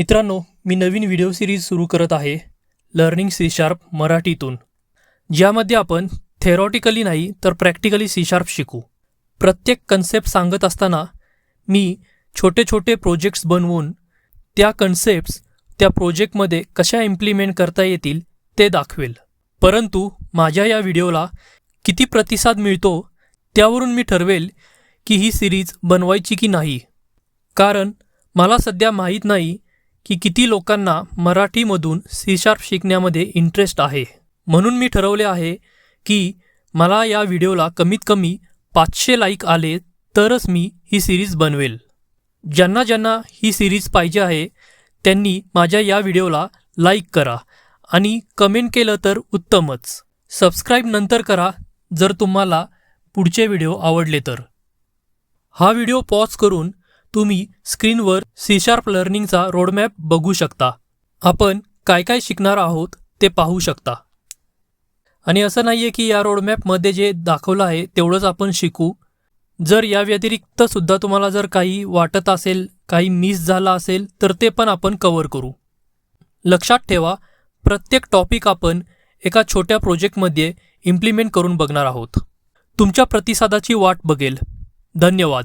मित्रांनो मी नवीन video series सुरू करत आहे लर्निंग सी शार्प मराठीतून. ज्यामध्ये आपण थेरॉटिकली नाही तर प्रॅक्टिकली सी शार्प शिकू. प्रत्येक कन्सेप्ट सांगत असताना मी छोटे छोटे प्रोजेक्ट्स बनवून त्या कन्सेप्ट्स त्या प्रोजेक्टमध्ये कशा इम्प्लिमेंट करता येतील ते दाखवेल. परंतु माझ्या या व्हिडिओला किती प्रतिसाद मिळतो त्यावरून मी ठरवेल की ही सिरीज बनवायची की नाही. कारण मला सध्या माहीत नाही की किती लोकांना मराठीमधून सी शार्प शिकण्यामध्ये इंटरेस्ट आहे. म्हणून मी ठरवले आहे की मला या व्हिडिओला कमीत कमी पाचशे लाईक आले तरच मी ही सिरीज बनवेल. ज्यांना ज्यांना ही सिरीज पाहिजे आहे त्यांनी माझ्या या व्हिडिओला लाईक करा आणि कमेंट केलं तर उत्तमच. सबस्क्राईब नंतर करा जर तुम्हाला पुढचे व्हिडिओ आवडले तर. हा व्हिडिओ पॉज करून तुम्ही स्क्रीनवर सी शार्प लर्निंगचा रोडमॅप बघू शकता. आपण काय काय शिकणार आहोत ते पाहू शकता. आणि असं नाही आहे की या रोडमॅपमध्ये जे दाखवलं आहे तेवढंच आपण शिकू. जर या व्यतिरिक्त सुद्धा तुम्हाला जर काही वाटत असेल काही मिस झाला असेल तर ते पण आपण कवर करू. लक्षात ठेवा प्रत्येक टॉपिक आपण एका छोट्या प्रोजेक्टमध्ये इम्प्लिमेंट करून बघणार आहोत. तुमच्या प्रतिसादाची वाट बघेल. धन्यवाद.